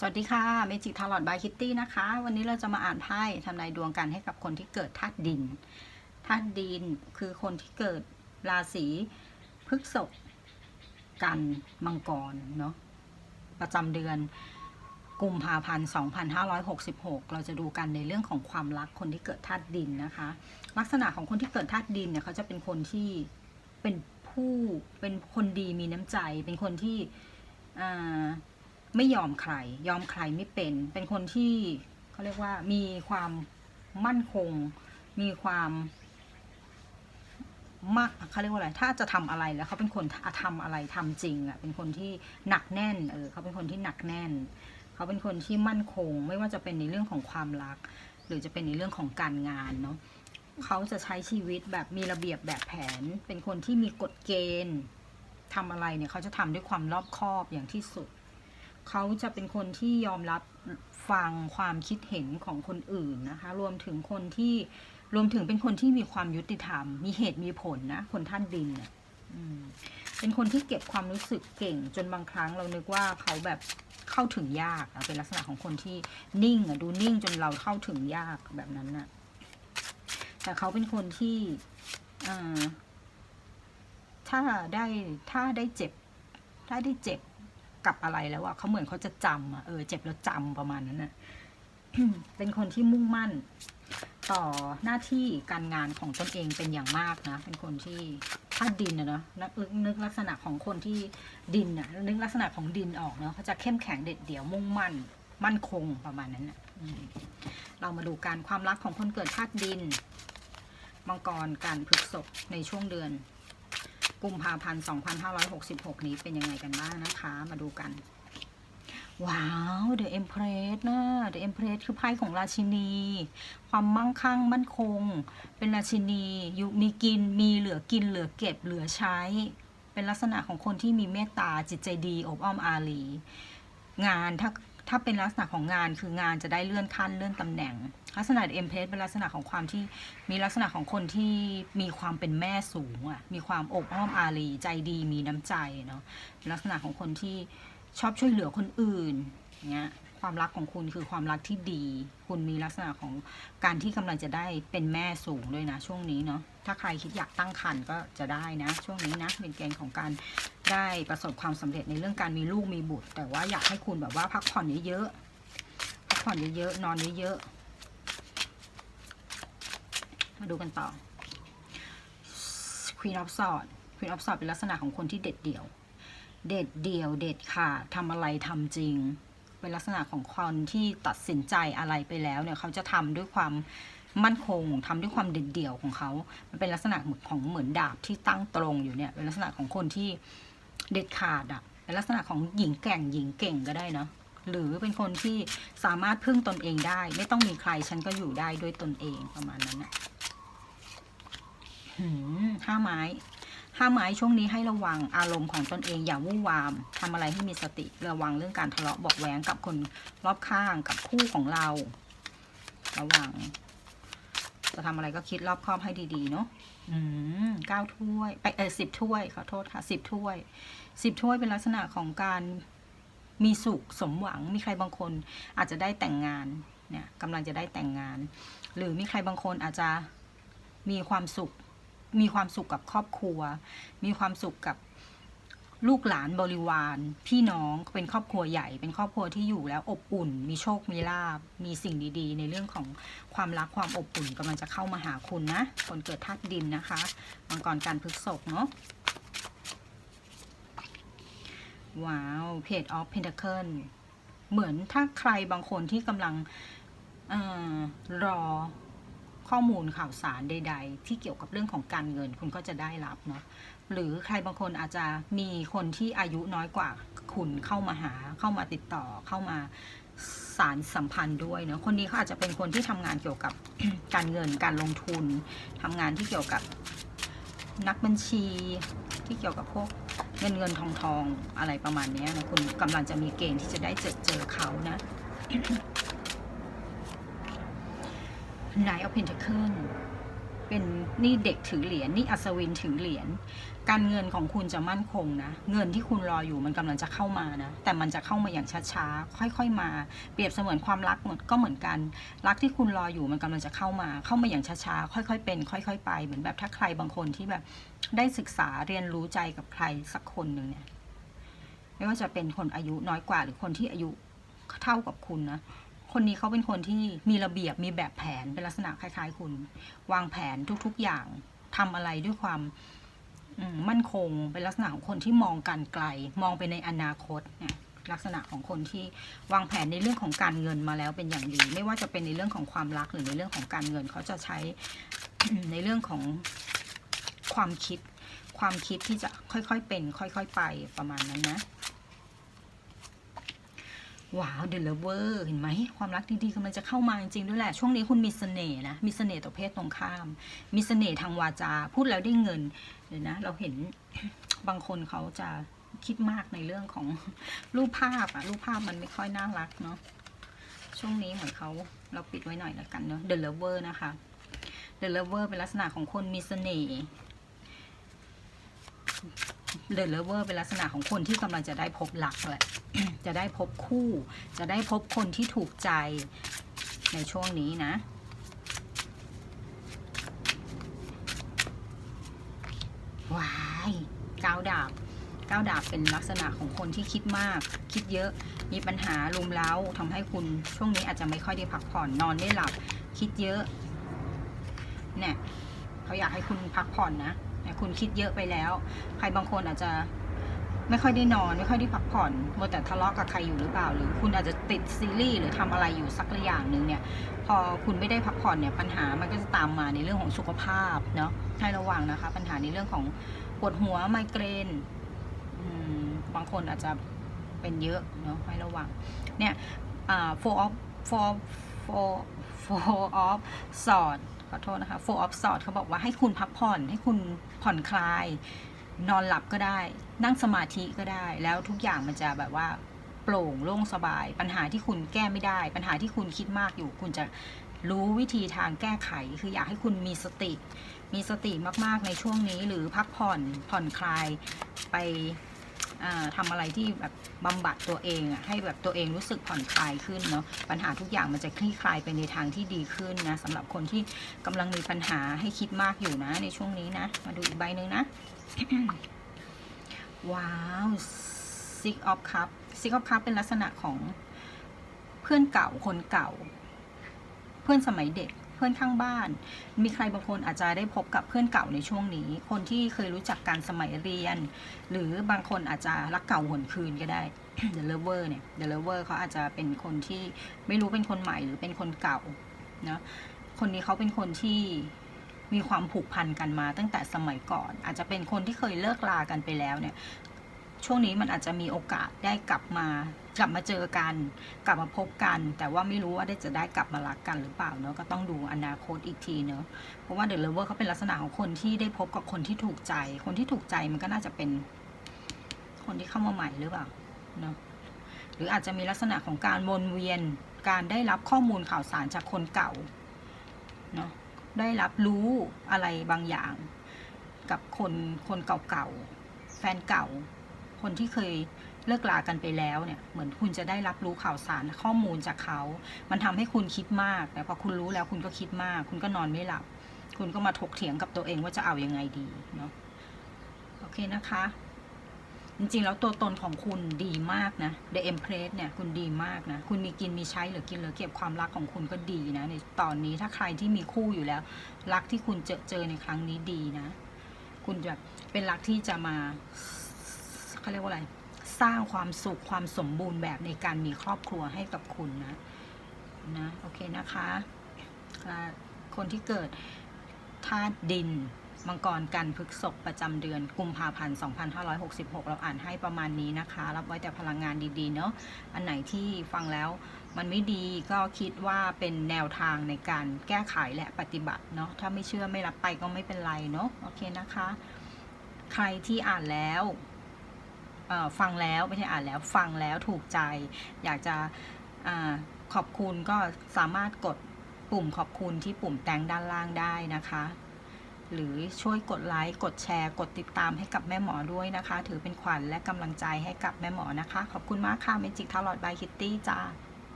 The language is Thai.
สวัสดีค่ะเมจิกทาร์ลอตบายคิตตี้นะคะ วันนี้เราจะมาอ่านไพ่ทำนายดวงกันให้กับคนที่เกิดธาตุดินธาตุดินคือคนที่เกิดราศีพฤษภกันมังกรเนาะประจำเดือนกุมภาพันธ์ 2566 เราจะดูกันในเรื่องของความรักคนที่เกิดธาตุดินนะคะ ลักษณะของคนที่เกิดธาตุดินเนี่ยเขาจะเป็นคนที่เป็นผู้เป็นคนดีมีน้ำใจ เป็นคนที่อ่า ไม่ยอมใคร ยอมใครไม่เป็น เป็นคนที่เขาเรียกว่ามีความมั่นคง มีความมากเขาเรียกว่าอะไร ถ้าจะทำอะไรแล้วเขาเป็นคนทำอะไรทำจริงอะ เป็นคนที่หนักแน่น เออเขาเป็นคนที่หนักแน่น เขาเป็นคนที่มั่นคง ไม่ว่าจะเป็นในเรื่องของความรัก หรือจะเป็นในเรื่องของการงานเนาะเขาจะใช้ชีวิตแบบมีระเบียบแบบแผน เป็นคนที่มีกฎเกณฑ์ทำอะไรเนี่ยเขาจะทำด้วยความรอบคอบอย่างที่สุด เขาจะเป็นคนที่ยอมรับฟังความคิดเห็นของคนอื่นนะคะ รวมถึงคนที่รวมถึงเป็นคนที่มีความยุติธรรม มีเหตุมีผลนะ คนท่านดินเนี่ยเป็นคนที่เก็บความรู้สึกเก่งจนบางครั้งเรานึกว่าเขาแบบเข้าถึงยากเป็นลักษณะของคนที่นิ่งอะดูนิ่งจนเราเข้าถึงยากแบบนั้นน่ะแต่เขาเป็นคนที่ถ้าได้ถ้าได้เจ็บ ถ้าได้เจ็บ กับอะไรแล้วอะเขาเหมือนเขาจะจำอะเออเจ็บแล้วจำประมาณนั้นน่ะเป็นคนที่มุ่งมั่น ต่อหน้าที่การงานของตนเองเป็นอย่างมากนะ เป็นคนที่ถ้าดินอะเนาะนึกนึกลักษณะของคนที่ดินอะนึกลักษณะของดินออกเนาะเขาจะเข้มแข็งเด็ดเดี่ยวมุ่งมั่น มั่นคงประมาณนั้นน่ะเรามาดูการความรักของคนเกิดธาตุดิน มังกรการพฤษภในช่วงเดือน กุมภาพันธ์ 2566 นี้เป็นยังไงกันบ้างนะคะ มาดูกัน ว้าว The Empress นะ The Empress คือไพ่ของราชินี ความมั่งคั่งมั่นคง เป็นราชินีอยู่มีกินมีเหลือกินเหลือเก็บเหลือใช้ เป็นลักษณะของคนที่มีเมตตาจิตใจดีอบอ้อมอารี งานถ้าถ้าเป็นลักษณะของงานคืองานจะได้เลื่อนขั้นเลื่อนตำแหน่ง ลักษณะเอ็มเพสเป็นลักษณะของความที่มีลักษณะของคนที่มีความเป็นแม่สูงอะมีความอบอ้อมอารีใจดีมีน้ำใจเนาะลักษณะของคนที่ชอบช่วยเหลือคนอื่นเงี้ยความรักของคุณคือความรักที่ดี คุณมีลักษณะของการที่กำลังจะได้เป็นแม่สูงด้วยนะช่วงนี้เนาะ ถ้าใครคิดอยากตั้งครรภ์ก็จะได้นะ ช่วงนี้นะเป็นเกณฑ์ของการได้ประสบความสำเร็จในเรื่องการมีลูกมีบุตร แต่ว่าอยากให้คุณแบบว่าพักผ่อนเยอะๆ พักผ่อนเยอะๆ นอนเยอะๆ มาดูกันต่อ Queen of Swords Queen of Swords เป็นลักษณะของคนที่เด็ดเดี่ยว เด็ดเดี่ยว เด็ดขาดทำอะไรทำจริง เป็นลักษณะของคนที่ตัดสินใจอะไรไปแล้วเนี่ยเขาจะทำด้วยความมั่นคงทำด้วยความเด็ดเดี่ยวของเขา มันเป็นลักษณะของเหมือนดาบที่ตั้งตรงอยู่เนี่ย เป็นลักษณะของคนที่เด็ดขาดอะเป็นลักษณะของหญิงแกร่งหญิงเก่งก็ได้นะ หรือเป็นคนที่สามารถพึ่งตนเองได้ ไม่ต้องมีใครฉันก็อยู่ได้ด้วยตนเองประมาณนั้นนะ ห้าไม้ห้าไม้ช่วงนี้ให้ระวังอารมณ์ของตนเองอย่าวุ่นวามทำอะไรให้มีสติระวังเรื่องการทะเลาะเบอกแว้งกับคนรอบข้างกับคู่ของเรา ระวัง จะทำอะไรก็คิดรอบคอบให้ดีๆเนาะอืมเก้าถ้วยไปเออสิบถ้วยขอโทษค่ะสิบถ้วยสิบถ้วยเป็นลักษณะของการมีสุขสมหวัง มีใครบางคนอาจจะได้แต่งงานเนี่ยกำลังจะได้แต่งงาน หรือมีใครบางคนอาจจะมีความสุข มีความสุขกับครอบครัว มีความสุขกับลูกหลานบริวาร พี่น้องเป็นครอบครัวใหญ่ เป็นครอบครัวที่อยู่แล้วอบอุ่น มีโชคมีลาบ มีสิ่งดีๆ ในเรื่องของความรักความอบอุ่นกำลังจะเข้ามาหาคุณนะคนเกิดธาตุดินนะคะมังกรการพฤกษกเนาะว้าวเพจออฟเพน t เคิลเหมือนถ้าใครบางคนที่กำลังออรอ ข้อมูลข่าวสารใด ๆ ที่เกี่ยวกับเรื่องของการเงินคุณก็จะได้รับเนาะหรือใครบางคนอาจจะมีคนที่อายุน้อยกว่าคุณเข้ามาหาเข้ามาติดต่อเข้ามาสารสัมพันธ์ด้วยเนาะคนนี้เขาอาจจะเป็นคนที่ทำงานเกี่ยวกับการเงินการลงทุนทำงานที่เกี่ยวกับนักบัญชีที่เกี่ยวกับพวกเงินเงินทองทองอะไรประมาณนี้นะคุณกำลังจะมีเกณฑ์ที่จะได้เจอเจอเขานะ Knight of Pentacle เป็นนี่เด็กถือเหรียญนี่อัศวินถือเหรียญการเงินของคุณจะมั่นคงนะ เงินที่คุณรออยู่มันกำลังจะเข้ามานะ แต่มันจะเข้ามาอย่างช้าๆ ค่อยๆมา เปรียบเสมือนความรักก็เหมือนกัน รักที่คุณรออยู่มันกำลังจะเข้ามา เข้ามาอย่างช้าๆ ค่อยๆ เป็น ค่อย ๆ ไป เหมือนแบบถ้าใครบางคนที่แบบได้ศึกษาเรียนรู้ใจกับใครสักคนหนึ่งเนี่ย ไม่ว่าจะเป็นคนอายุน้อยกว่าหรือคนที่อายุเท่ากับคุณนะ คนนี้เขาเป็นคนที่มีระเบียบมีแบบแผนเป็นลักษณะคล้ายๆ คุณ วางแผนทุกๆอย่างทำอะไรด้วยความอืมมั่นคงเป็นลักษณะของคนที่มองการไกล มองไปในอนาคตเนี่ยลักษณะของคนที่วางแผนในเรื่องของการเงินมาแล้วเป็นอย่างดี ไม่ว่าจะเป็นในเรื่องของความรักหรือในเรื่องของการเงินเขาจะใช้ในเรื่องของความคิด ความคิดที่จะค่อยๆเป็น ค่อย ๆ ไปประมาณนั้นนะ ว้าวเดลเวอร์เห็นไหมความรักดีๆกำลังจะเข้ามาจริงๆด้วยแหละ ช่วงนี้คุณมีเสน่ห์นะ มีเสน่ห์ต่อเพศตรงข้าม มีเสน่ห์ทางวาจา พูดแล้วได้เงินเดี๋ยวนะ เราเห็นบางคนเขาจะคิดมากในเรื่องของรูปภาพอะรูปภาพมันไม่ค่อยน่ารักเนาะช่วงนี้เหมือนเขาเราปิดไว้หน่อยแล้วกันเนาะเดลเวอร์นะคะเดลเวอร์เป็นลักษณะของคนมีเสน่ห์ เด e เลเวอร์เป็นลักษณะของคนที่กำลังจะได้พบหลักแหละจะได้พบคู่ จะได้พบคนที่ถูกใจในช่วงนี้นะว้ายก้าวดาบก้าวดาบเป็นลักษณะของคนที่คิดมาก คิดเยอะมีปัญหาลุมเล้าทำให้คุณช่วงนี้อาจจะไม่ค่อยได้พักผ่อนนอนไม่หลับ คิดเยอะเนี่ยเขาอยากให้คุณพักผ่อนนะ คุณคิดเยอะไปแล้ว ใครบางคนอาจจะไม่ค่อยได้นอนไม่ค่อยได้พักผ่อนมัวแต่ทะเลาะกับใครอยู่หรือเปล่า หรือคุณอาจจะติดซีรีส์หรือทำอะไรอยู่สักอย่างหนึ่งเนี่ย พอคุณไม่ได้พักผ่อนเนี่ยปัญหามันก็จะตามมาในเรื่องของสุขภาพเนาะให้ระวังนะคะ ปัญหาในเรื่องของปวดหัวไมเกรนบางคนอาจจะเป็นเยอะเนาะให้ระวังเนี่ย four of four four four of sword ขอโทษนะคะ four of sword เขาบอกว่าให้คุณพักผ่อน ให้คุณผ่อนคลาย นอนหลับก็ได้ นั่งสมาธิก็ได้ แล้วทุกอย่างมันจะแบบว่าโปร่งโล่งสบาย ปัญหาที่คุณแก้ไม่ได้ ปัญหาที่คุณคิดมากอยู่ คุณจะรู้วิธีทางแก้ไข คืออยากให้คุณมีสติ มีสติมากๆในช่วงนี้ หรือพักผ่อนผ่อนคลายไป อ่าทำอะไรที่แบบบำบัดตัวเองอะให้แบบตัวเองรู้สึกผ่อนคลายขึ้นเนาะปัญหาทุกอย่างมันจะคลี่คลายไปในทางที่ดีขึ้นนะสำหรับคนที่กำลังมีปัญหาให้คิดมากอยู่นะ ในช่วงนี้นะ มาดูอีกใบหนึ่งนะ ว้าว six of cup six of cup เป็นลักษณะของเพื่อนเก่าคนเก่า เพื่อนสมัยเด็ก เพื่อนข้างบ้าน มีใครบางคนอาจจะได้พบกับเพื่อนเก่าในช่วงนี้ คนที่เคยรู้จักกันสมัยเรียน หรือบางคนอาจจะรักเก่าหวนคืนก็ได้ The Lover เนี่ย The Lover เขาอาจจะเป็นคนที่ไม่รู้เป็นคนใหม่หรือเป็นคนเก่าเนาะคนนี้เขาเป็นคนที่มีความผูกพันกันมาตั้งแต่สมัยก่อน อาจจะเป็นคนที่เคยเลิกลากันไปแล้วเนี่ย ช่วงนี้มันอาจจะมีโอกาสได้กลับมากลับมาเจอกัน กลับมาพบกัน แต่ว่าไม่รู้ว่าได้จะได้กลับมารักกันหรือเปล่าเนาะก็ต้องดูอนาคตอีกทีเนาะเพราะว่าเด e เลเวอร์เขาเป็นลักษณะของคนที่ได้พบกับคนที่ถูกใจ คนที่ถูกใจมันก็น่าจะเป็น คนที่เข้ามาใหม่หรือเปล่าเนาะหรืออาจจะมีลักษณะของการวนเวียนการได้รับข้อมูลข่าวสารจากคนเก่าเนาะได้รับรู้อะไรบางอย่าง กับคนคนเก่าๆแฟนเก่า คนที่เคยเลิกลากันไปแล้วเนี่ยเหมือนคุณจะได้รับรู้ข่าวสารข้อมูลจากเขา มันทำให้คุณคิดมาก แต่พอคุณรู้แล้วคุณก็คิดมาก คุณก็นอนไม่หลับ คุณก็มาถกเถียงกับตัวเองว่าจะเอาอยัางไงดีเนาะโอเคนะคะ จริงๆ แล้วตัวตนของคุณดีมากนะ The Empress เนี่ยคุณดีมากนะ คุณมีกินมีใช้หรือกินหรือเก็บความรักของคุณก็ดีนะในตอนนี้ถ้าใครที่มีคู่อยู่แล้ว รักที่คุณเจอเจอในครั้งนี้ดีนะ คุณจะเป็นรักที่จะมา เขาเรียกว่าอะไร สร้างความสุขความสมบูรณ์แบบในการมีครอบครัวให้กับคุณนะนะโอเคนะคะคนที่เกิดธาตุดินมังกรกันพฤกษกประจำเดือนกุมภาพันธ์ 2566 เราอ่านให้ประมาณนี้นะคะ รับไว้แต่พลังงานดีๆ เนาะอันไหนที่ฟังแล้วมันไม่ดีก็คิดว่าเป็นแนวทางในการแก้ไขและปฏิบัติเนาะถ้าไม่เชื่อไม่รับไปก็ไม่เป็นไรเนาะโอเคนะคะ ใครที่อ่านแล้ว ฟังแล้วไม่ใช่อ่านแล้วฟังแล้วถูกใจ อยากจะอขอบคุณก็สามารถกดปุ่มขอบคุณที่ปุ่มแตงด้านล่างได้นะคะ หรือช่วยกดไลค์กดแชร์ กดติดตามให้กับแม่หมอด้วยนะคะ ถือเป็นขวัญและกำลังใจให้กับแม่หมอนะคะ ขอบคุณมากค่ะเมจิกทารอดบายคิตตี้จ้า